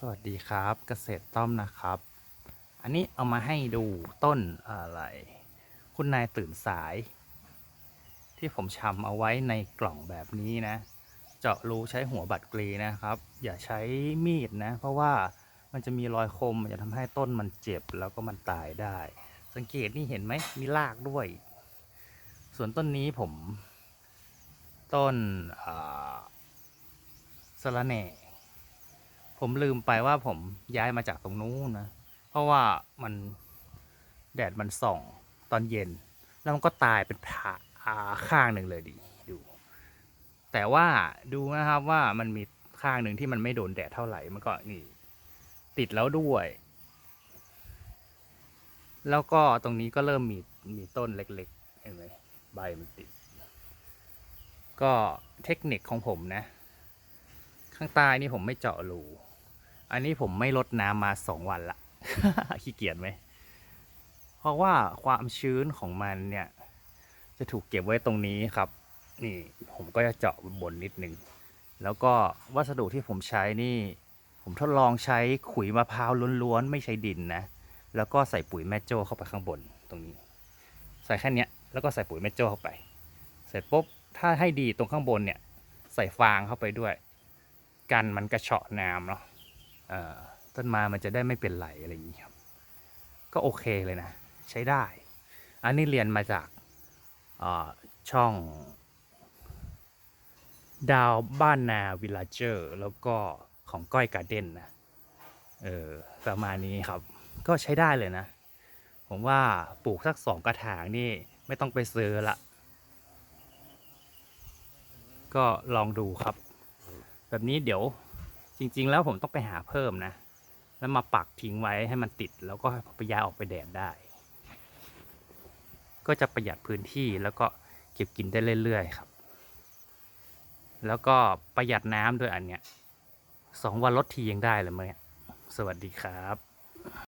สวัสดีครับเกษตรต้อมนะครับ อันนี้เอามาให้ดูต้นอะไร คุณนายตื่นสาย ที่ผมชำเอาไว้ในกล่องแบบนี้นะ เจาะรูใช้หัวบัตรกรีนะครับ อย่าใช้มีดนะ เพราะว่ามันจะมีรอยคมจะทำให้ต้นมันเจ็บแล้วก็มันตายได้ สังเกตนี่เห็นไหมมีรากด้วย ส่วนต้นนี้ผม ต้นสะระแหน่ ผมลืมไปว่าผมย้ายมาจากตรงนู้นนะ เพราะว่ามันแดดมันส่องตอนเย็น แล้วมันก็ตายเป็นผ่าอ่าข้างหนึ่งเลยดีดู แต่ว่าดูนะครับว่ามันมีข้างหนึ่งที่มันไม่โดนแดดเท่าไหร่ มันก็นี่ ติดแล้วด้วย แล้วก็ตรงนี้ก็เริ่มมีมีต้นเล็กๆ เห็นไหมใบมันติด ก็เทคนิคของผมนะ ข้างใต้นี่ผมไม่เจาะรู อันนี้ผมไม่ลดน้ำมาสองวันละ ขี้เกียจไหม เพราะว่าความชื้นของมันเนี่ย จะถูกเก็บไว้ตรงนี้ครับ นี่ผมก็จะเจาะบนนิดนึง แล้วก็วัสดุที่ผมใช้นี่ ผมทดลองใช้ขุยมะพร้าวล้วนๆ ไม่ใช้ดินนะ แล้วก็ใส่ปุ๋ยแม่โจ้เข้าไปข้างบนตรงนี้ ใส่แค่เนี้ยแล้วก็ใส่ปุ๋ยแม่โจ้เข้าไป เสร็จปุ๊บถ้าให้ดีตรงข้างบนเนี่ย ใส่ฟางเข้าไปด้วย กันมันกระเฉาะน้ำเนาะ ต้นไม้มันจะได้ไม่เป็นไหลอะไรอย่างนี้ครับ ก็โอเคเลยนะ ใช้ได้ อันนี้เรียนมาจากช่อง ดาวบ้านนาวิลลาเจอร์ แล้วก็ของก้อยการ์เด้นนะเออประมาณนี้ครับ ก็ใช้ได้เลยนะ ผมว่าปลูกสักสองกระถางนี่ไม่ต้องไปซื้อละก็ลองดูครับ แบบนี้เดี๋ยว จริง ๆ แล้วผมต้องไปหาเพิ่มนะ แล้วมาปักทิ้งไว้ให้มันติด แล้วก็ไปย้ายออกไปแดดได้ ก็จะประหยัดพื้นที่แล้วก็เก็บกินได้เรื่อยๆครับ แล้วก็ประหยัดน้ำด้วยอันเนี้ยสองวันลดทียังได้เลยมั้งเนี่ยสวัสดีครับ